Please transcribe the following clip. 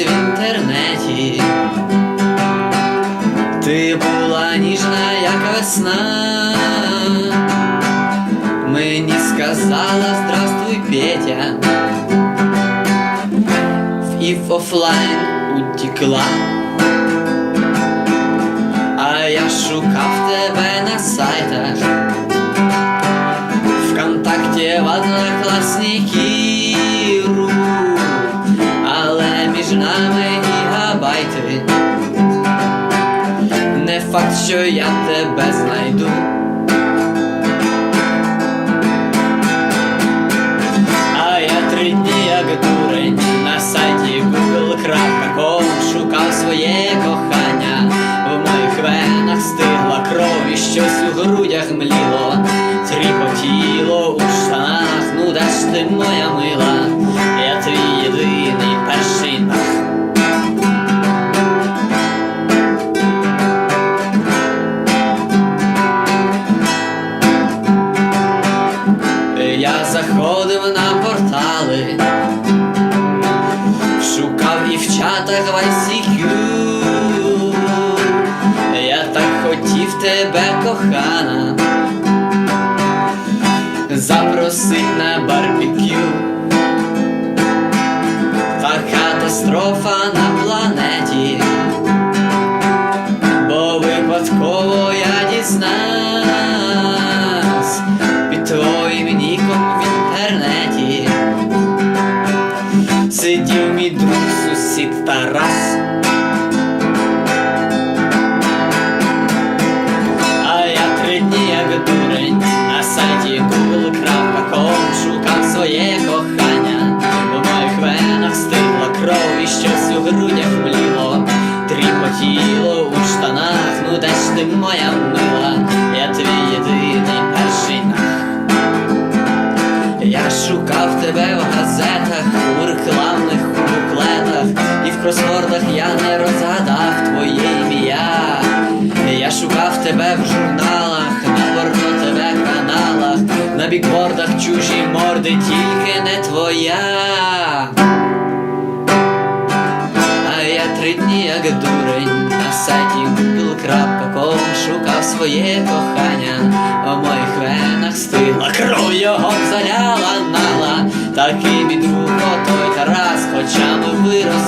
інтернеті. Ти була ніжна, як весна. Мені сказала здравствуй, Петя. І в офлайн утекла. А я шукав тебе на сайтах Вконтакті в однокласників Не факт, що я тебе знайду. А я три дні як дурень на сайті google.com шукав своє кохання, в моїх венах стигла кров і щось у грудях мліло, тріпотіло у штанах, ну де ж ти моя мила, Я заходив на портали, шукав і в чатах в ICQ Я так хотів тебе, кохана, запросить на барбекю. Та катастрофа сидів мій друг сусід Тарас. А я три дні як дурень на сайті google.com шукав своє кохання, в моїх венах стигла кров і щось у грудях мліло, тріпотіло у штанах, ну де ж ти моя мила, я твій єдиний перший. Я шукав тебе в газетах, у рекламних кросвордах я не розгадав твоє ім'я. Я шукав тебе в журналах, на порно тебе каналах, на бікбордах чужі морди, тільки не твоя. А я три дні як дурень на сайті google.com шукав своє кохання, в моїх венах стигла кров його заляла нала. Такий мій друг, отой Тарас, хоча ми разом.